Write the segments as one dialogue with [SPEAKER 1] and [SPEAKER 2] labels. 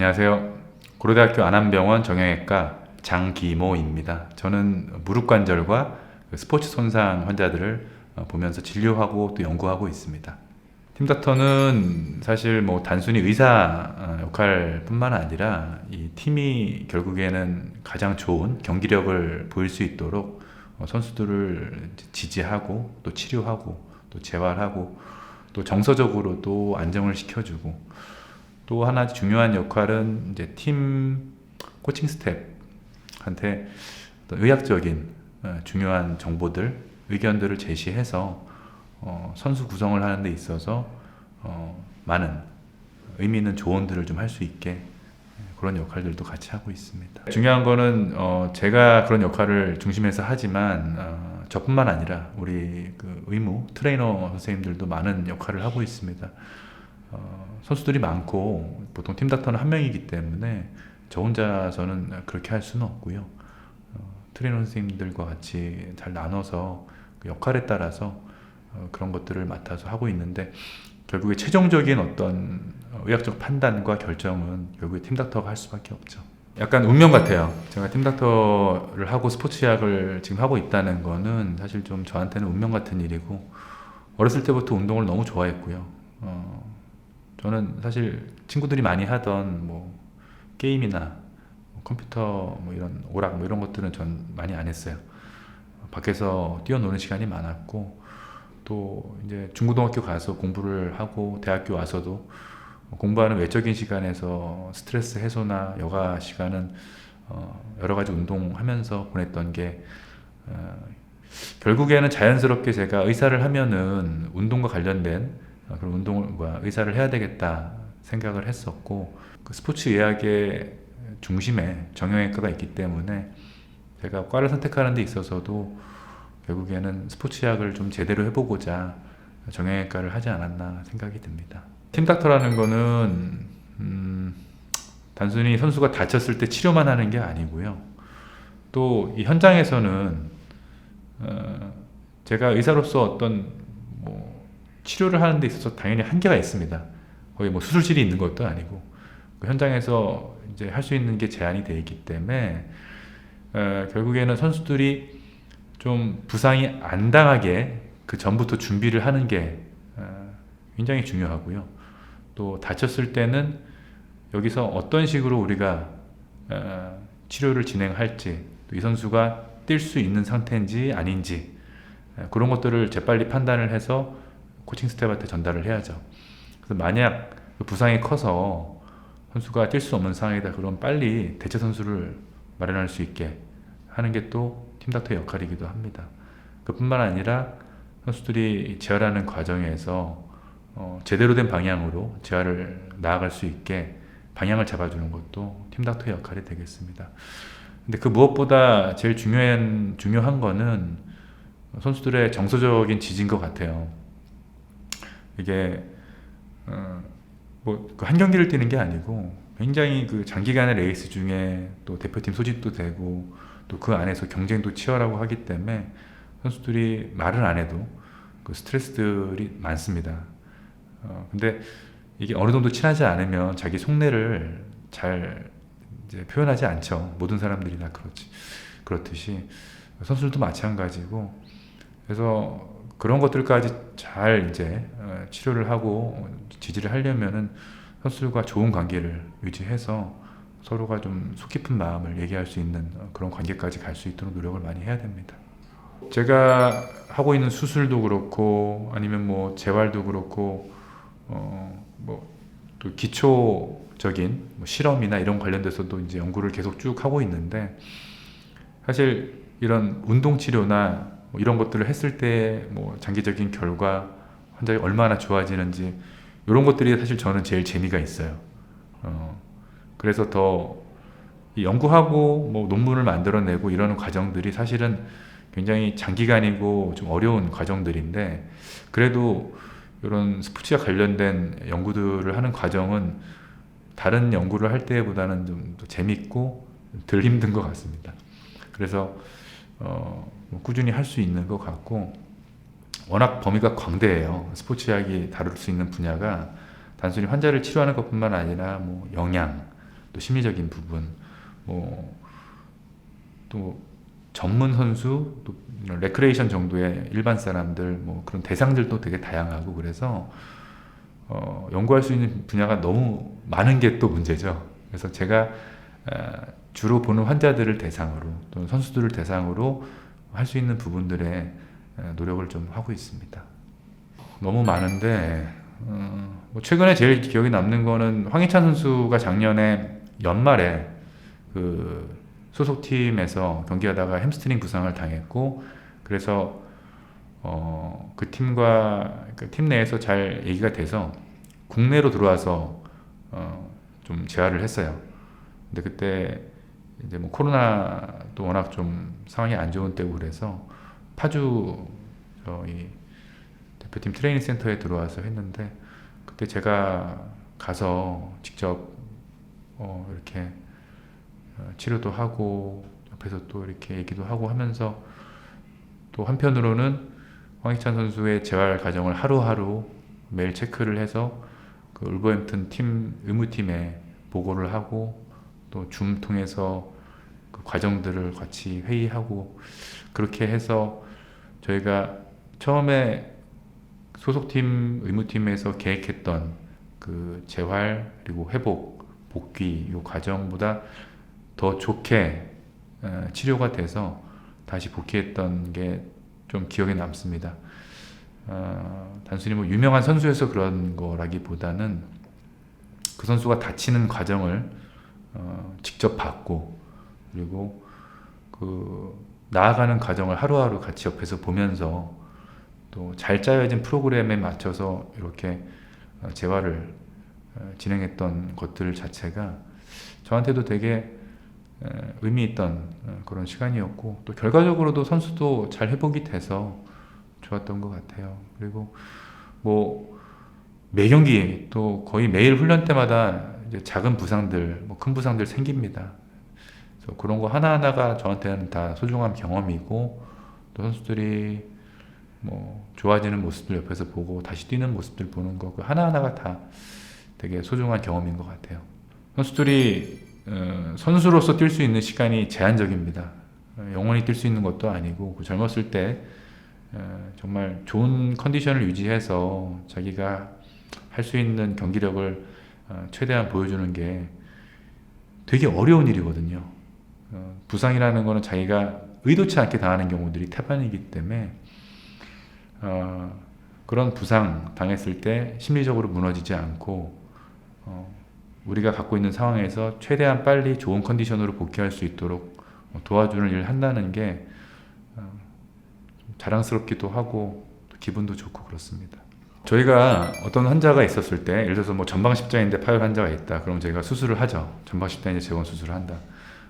[SPEAKER 1] 안녕하세요. 고려대학교 안암병원 정형외과 장기모입니다. 저는 무릎 관절과 그 스포츠 손상 환자들을 어, 보면서 진료하고 또 연구하고 있습니다. 팀닥터는 사실 뭐 단순히 의사 어, 역할뿐만 아니라 이 팀이 결국에는 가장 좋은 경기력을 보일 수 있도록 어, 선수들을 지지하고 또 치료하고 또 재활하고 또 정서적으로 또 안정을 시켜주고 또 하나 중요한 역할은 이제 팀 코칭 스텝한테 의학적인 어, 중요한 정보들, 의견들을 제시해서 어, 선수 구성을 하는 데 있어서 어, 많은 의미 있는 조언들을 좀 할 수 있게 그런 역할들도 같이 하고 있습니다. 중요한 거는 어, 제가 그런 역할을 중심에서 하지만 어, 저뿐만 아니라 우리 그 의무 트레이너 선생님들도 많은 역할을 하고 있습니다. 어, 선수들이 많고 보통 팀 닥터는 한 명이기 때문에 저 혼자서는 그렇게 할 수는 없고요. 어, 트레이너 선생님들과 같이 잘 나눠서 그 역할에 따라서 어, 그런 것들을 맡아서 하고 있는데 결국에 최종적인 어떤 의학적 판단과 결정은 결국에 팀 닥터가 할 수밖에 없죠. 약간 운명 같아요. 제가 팀 닥터를 하고 스포츠 약을 지금 하고 있다는 거는 사실 좀 저한테는 운명 같은 일이고 어렸을 때부터 운동을 너무 좋아했고요. 어, 저는 사실 친구들이 많이 하던 뭐 게임이나 뭐 컴퓨터 뭐 이런 오락 뭐 이런 것들은 전 많이 안 했어요. 밖에서 뛰어노는 시간이 많았고 또 이제 중고등학교 가서 공부를 하고 대학교 와서도 공부하는 외적인 시간에서 스트레스 해소나 여가 시간은 어 여러 가지 운동하면서 보냈던 게 어 결국에는 자연스럽게 제가 의사를 하면은 운동과 관련된 어, 그런 운동을 뭐야 의사를 해야 되겠다 생각을 했었고 그 스포츠 예약의 중심에 정형외과가 있기 때문에 제가 과를 선택하는 데 있어서도 결국에는 스포츠 약을 좀 제대로 해보고자 정형외과를 하지 않았나 생각이 듭니다. 팀닥터라는 거는 음, 단순히 선수가 다쳤을 때 치료만 하는 게 아니고요. 또 이 현장에서는 어, 제가 의사로서 어떤 뭐 치료를 하는 데 있어서 당연히 한계가 있습니다. 거기 뭐 수술실이 있는 것도 아니고 그 현장에서 이제 할 수 있는 게 제한이 되어 있기 때문에 어, 결국에는 선수들이 좀 부상이 안 당하게 그 전부터 준비를 하는 게 어, 굉장히 중요하고요. 또 다쳤을 때는 여기서 어떤 식으로 우리가 어, 치료를 진행할지 또 이 선수가 뛸 수 있는 상태인지 아닌지 어, 그런 것들을 재빨리 판단을 해서 코칭 스텝한테 전달을 해야죠. 그래서 만약 그 부상이 커서 선수가 뛸 수 없는 상황이다 그럼 빨리 대체 선수를 마련할 수 있게 하는 게 또 팀닥터의 역할이기도 합니다. 그뿐만 아니라 선수들이 재활하는 과정에서 어, 제대로 된 방향으로 재활을 나아갈 수 있게 방향을 잡아주는 것도 팀닥터의 역할이 되겠습니다. 근데 그 무엇보다 제일 중요한 중요한 거는 선수들의 정서적인 지지인 것 같아요. 이게 어, 뭐한 경기를 뛰는 게 아니고 굉장히 그 장기간의 레이스 중에 또 대표팀 소집도 되고 또 그 안에서 경쟁도 치열하고 하기 때문에 선수들이 말을 안 해도 그 스트레스들이 많습니다. 어, 근데 이게 어느 정도 친하지 않으면 자기 속내를 잘 이제 표현하지 않죠. 모든 사람들이 다 그렇지. 그렇듯이 선수들도 마찬가지고 그래서 그런 것들까지 잘 이제 어, 치료를 하고 지지를 하려면은 선수들과 좋은 관계를 유지해서 서로가 좀 속 깊은 마음을 얘기할 수 있는 어, 그런 관계까지 갈 수 있도록 노력을 많이 해야 됩니다. 제가 하고 있는 수술도 그렇고 아니면 뭐 재활도 그렇고 어뭐 또 기초적인 뭐 실험이나 이런 관련돼서도 이제 연구를 계속 쭉 하고 있는데 사실 이런 운동 치료나 뭐 이런 것들을 했을 때 뭐 장기적인 결과 환자가 얼마나 좋아지는지 이런 것들이 사실 저는 제일 재미가 있어요. 어, 그래서 더이 연구하고 뭐 논문을 만들어내고 이러는 과정들이 사실은 굉장히 장기간이고 좀 어려운 과정들인데 그래도 이런 스포츠와 관련된 연구들을 하는 과정은 다른 연구를 할 때보다는 좀더 재밌고 덜 힘든 것 같습니다. 그래서 어, 뭐 꾸준히 할 수 있는 것 같고 워낙 범위가 광대해요. 스포츠약이 다룰 수 있는 분야가 단순히 환자를 치료하는 것뿐만 아니라 뭐 영양, 또 심리적인 부분, 뭐 또 전문 선수, 또 레크레이션 정도의 일반 사람들, 뭐 그런 대상들도 되게 다양하고 그래서 어, 연구할 수 있는 분야가 너무 많은 게 또 문제죠. 그래서 제가 어, 주로 보는 환자들을 대상으로 또는 선수들을 대상으로 할 수 있는 부분들에 어, 노력을 좀 하고 있습니다. 너무 많은데 어, 뭐 최근에 제일 기억에 남는 거는 황희찬 선수가 작년에 연말에 그 소속팀에서 경기하다가 햄스트링 부상을 당했고 그래서 어, 그 팀과 그 팀 내에서 잘 얘기가 돼서 국내로 들어와서 어, 좀 재활을 했어요. 근데 그때 이제 뭐 코로나도 워낙 좀 상황이 안 좋은 때고 그래서 파주 저희 대표팀 트레이닝 센터에 들어와서 했는데 그때 제가 가서 직접 어, 이렇게 어, 치료도 하고 옆에서 또 이렇게 얘기도 하고 하면서 또 한편으로는 황희찬 선수의 재활 과정을 하루하루 매일 체크를 해서 그 울버햄튼 팀 의무팀에 보고를 하고 또 줌 통해서 그 과정들을 같이 회의하고 그렇게 해서 저희가 처음에 소속팀 의무팀에서 계획했던 그 재활 그리고 회복 복귀 이 과정보다 더 좋게 어, 치료가 돼서 다시 복귀했던 게 좀 기억에 남습니다. 어, 단순히 뭐 유명한 선수여서 그런 거라기보다는 그 선수가 다치는 과정을 어, 직접 봤고 그리고 그 나아가는 과정을 하루하루 같이 옆에서 보면서 또 잘 짜여진 프로그램에 맞춰서 이렇게 어, 재활을 어, 진행했던 것들 자체가 저한테도 되게 에, 의미 있던 어, 그런 시간이었고 또 결과적으로도 선수도 잘 회복이 돼서 좋았던 것 같아요. 그리고 뭐 매 경기 또 거의 매일 훈련 때마다 이제 작은 부상들, 뭐 큰 부상들 생깁니다. 그래서 그런 거 하나하나가 저한테는 다 소중한 경험이고 또 선수들이 뭐 좋아지는 모습들 옆에서 보고 다시 뛰는 모습들 보는 거 그 하나하나가 다 되게 소중한 경험인 것 같아요. 선수들이 어, 선수로서 뛸 수 있는 시간이 제한적입니다. 어, 영원히 뛸 수 있는 것도 아니고 그 젊었을 때 어, 정말 좋은 컨디션을 유지해서 자기가 할 수 있는 경기력을 어, 최대한 보여주는 게 되게 어려운 일이거든요. 어, 부상이라는 거는 자기가 의도치 않게 당하는 경우들이 태반이기 때문에 어, 그런 부상 당했을 때 심리적으로 무너지지 않고 어, 우리가 갖고 있는 상황에서 최대한 빨리 좋은 컨디션으로 복귀할 수 있도록 어, 도와주는 일을 한다는 게 어, 자랑스럽기도 하고 또 기분도 좋고 그렇습니다. 저희가 어떤 환자가 있었을 때 예를 들어서 뭐 전방 십자인대 파열 환자가 있다. 그럼 저희가 수술을 하죠. 전방 십자인대 재건 수술을 한다.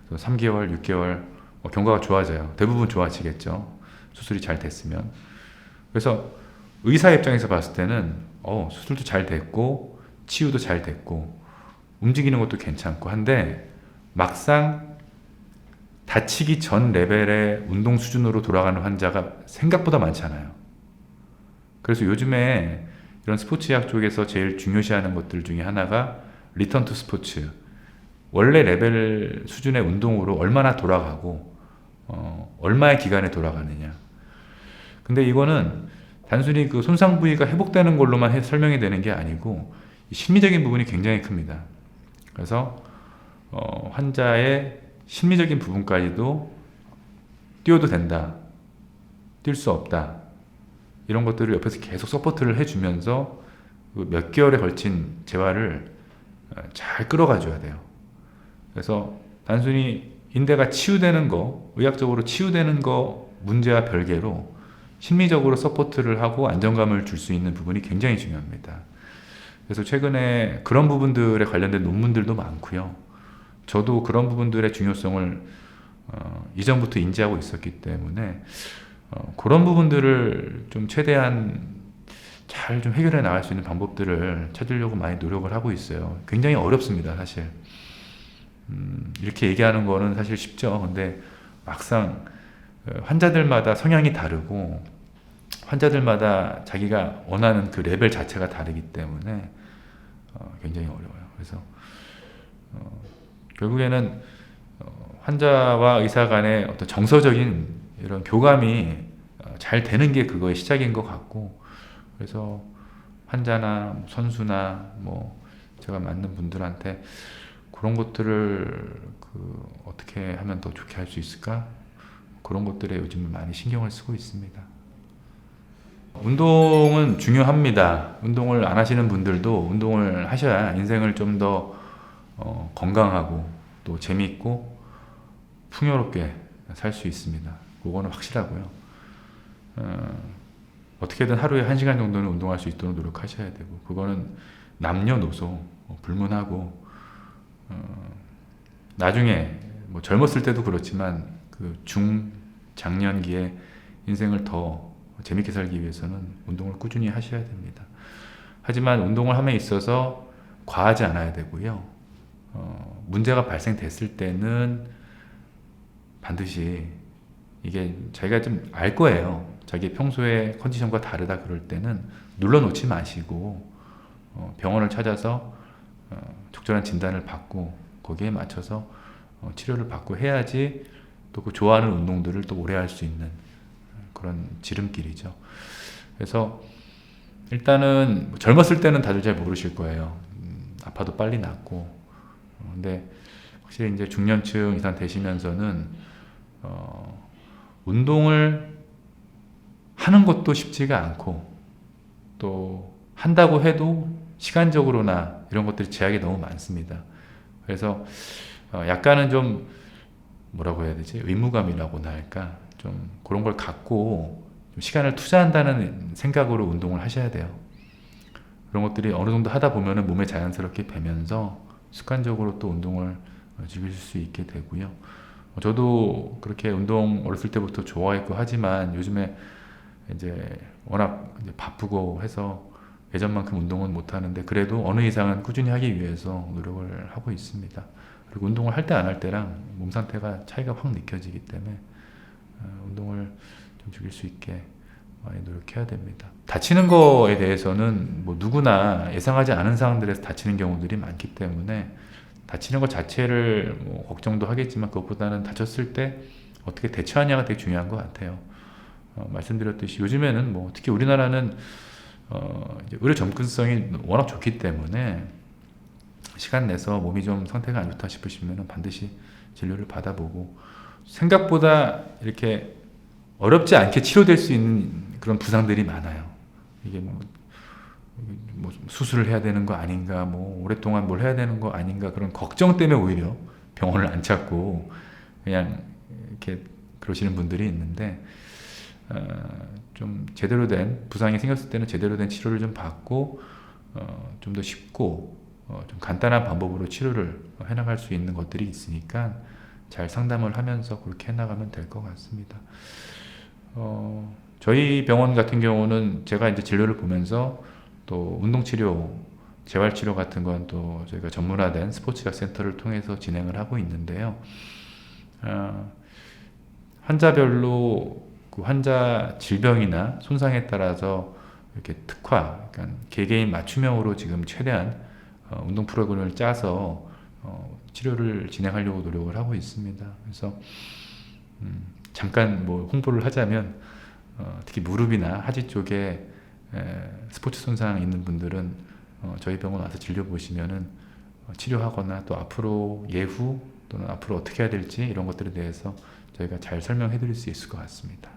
[SPEAKER 1] 그래서 3개월, 6개월 어, 경과가 좋아져요. 대부분 좋아지겠죠. 수술이 잘 됐으면. 그래서 의사 입장에서 봤을 때는 어, 수술도 잘 됐고 치유도 잘 됐고 움직이는 것도 괜찮고 한데 막상 다치기 전 레벨의 운동 수준으로 돌아가는 환자가 생각보다 많지 않아요. 그래서 요즘에 이런 스포츠의학 쪽에서 제일 중요시하는 것들 중에 하나가 리턴 투 스포츠. 원래 레벨 수준의 운동으로 얼마나 돌아가고 어, 얼마의 기간에 돌아가느냐. 근데 이거는 단순히 그 손상 부위가 회복되는 걸로만 해- 설명이 되는 게 아니고 이 심리적인 부분이 굉장히 큽니다. 그래서 어, 환자의 심리적인 부분까지도 뛰어도 된다, 뛸 수 없다 이런 것들을 옆에서 계속 서포트를 해주면서 그몇 개월에 걸친 재활을 어, 잘 끌어가줘야 돼요. 그래서 단순히 인대가 치유되는 거, 의학적으로 치유되는 거 문제와 별개로 심리적으로 서포트를 하고 안정감을 줄 수 있는 부분이 굉장히 중요합니다. 그래서 최근에 그런 부분들에 관련된 논문들도 많고요. 저도 그런 부분들의 중요성을 어, 이전부터 인지하고 있었기 때문에 어, 그런 부분들을 좀 최대한 잘 좀 해결해 나갈 수 있는 방법들을 찾으려고 많이 노력을 하고 있어요. 굉장히 어렵습니다, 사실. 음, 이렇게 얘기하는 거는 사실 쉽죠. 근데 막상 어, 환자들마다 성향이 다르고 환자들마다 자기가 원하는 그 레벨 자체가 다르기 때문에 어, 굉장히 어려워요. 그래서 어, 결국에는 어, 환자와 의사 간의 어떤 정서적인 이런 교감이 어, 잘 되는 게 그거의 시작인 것 같고 그래서 환자나 뭐 선수나 뭐 제가 맞는 분들한테 그런 것들을 그 어떻게 하면 더 좋게 할 수 있을까 그런 것들에 요즘 많이 신경을 쓰고 있습니다. 운동은 중요합니다. 운동을 안 하시는 분들도 운동을 하셔야 인생을 좀더 어, 건강하고 또 재미있고 풍요롭게 살 수 있습니다. 그거는 확실하고요. 어, 어떻게든 하루에 한 시간 정도는 운동할 수 있도록 노력하셔야 되고 그거는 남녀노소 어, 불문하고 어, 나중에 뭐 젊었을 때도 그렇지만 그 중 장년기에 인생을 더 재밌게 살기 위해서는 운동을 꾸준히 하셔야 됩니다. 하지만 운동을 함에 있어서 과하지 않아야 되고요. 어, 문제가 발생됐을 때는 반드시 이게 자기가 좀 알 거예요. 자기 평소에 컨디션과 다르다 그럴 때는 눌러놓지 마시고 어, 병원을 찾아서 어, 적절한 진단을 받고 거기에 맞춰서 어, 치료를 받고 해야지 또 그 좋아하는 운동들을 또 오래 할 수 있는 그런 지름길이죠. 그래서 일단은 뭐 젊었을 때는 다들 잘 모르실 거예요. 음, 아파도 빨리 낫고. 어, 근데 확실히 이제 중년층 이상 되시면서는 어, 운동을 하는 것도 쉽지가 않고 또 한다고 해도 시간적으로나 이런 것들이 제약이 너무 많습니다. 그래서 어, 약간은 좀 뭐라고 해야 되지 의무감이라고나 할까 좀 그런 걸 갖고 좀 시간을 투자한다는 생각으로 운동을 하셔야 돼요. 그런 것들이 어느 정도 하다 보면은 몸에 자연스럽게 배면서 습관적으로 또 운동을 어, 즐길 수 있게 되고요. 어, 저도 그렇게 운동 어렸을 때부터 좋아했고 하지만 요즘에 이제 워낙 이제 바쁘고 해서 예전만큼 운동은 못 하는데 그래도 어느 이상은 꾸준히 하기 위해서 노력을 하고 있습니다. 그리고 운동을 할 때 안 할 때랑 몸 상태가 차이가 확 느껴지기 때문에 어, 운동을 좀 즐길 수 있게 많이 노력해야 됩니다. 다치는 거에 대해서는 뭐 누구나 예상하지 않은 상황들에서 다치는 경우들이 많기 때문에 다치는 것 자체를 뭐 걱정도 하겠지만 그것보다는 다쳤을 때 어떻게 대처하냐가 되게 중요한 것 같아요. 어, 말씀드렸듯이 요즘에는 뭐 특히 우리나라는 어, 의료 접근성이 워낙 좋기 때문에 시간 내서 몸이 좀 상태가 안 좋다 싶으시면 반드시 진료를 받아보고 생각보다 이렇게 어렵지 않게 치료될 수 있는 그런 부상들이 많아요. 이게 뭐, 뭐 수술을 해야 되는 거 아닌가, 뭐 오랫동안 뭘 해야 되는 거 아닌가 그런 걱정 때문에 오히려 병원을 안 찾고 그냥 이렇게 그러시는 분들이 있는데 어, 좀 제대로 된 부상이 생겼을 때는 제대로 된 치료를 좀 받고 어, 좀 더 쉽고 어, 좀 간단한 방법으로 치료를 해나갈 수 있는 것들이 있으니까 잘 상담을 하면서 그렇게 해나가면 될 것 같습니다. 어, 저희 병원 같은 경우는 제가 이제 진료를 보면서 또 운동치료, 재활치료 같은 건 또 저희가 전문화된 스포츠학 센터를 통해서 진행을 하고 있는데요. 어, 환자별로 그 환자 질병이나 손상에 따라서 이렇게 특화, 그러니까 개개인 맞춤형으로 지금 최대한 어, 운동 프로그램을 짜서 어, 치료를 진행하려고 노력을 하고 있습니다. 그래서 음, 잠깐 뭐 홍보를 하자면 어, 특히 무릎이나 하지 쪽에 에, 스포츠 손상 있는 분들은 어, 저희 병원 와서 진료 보시면은 어, 치료하거나 또 앞으로 예후 또는 앞으로 어떻게 해야 될지 이런 것들에 대해서 저희가 잘 설명해 드릴 수 있을 것 같습니다.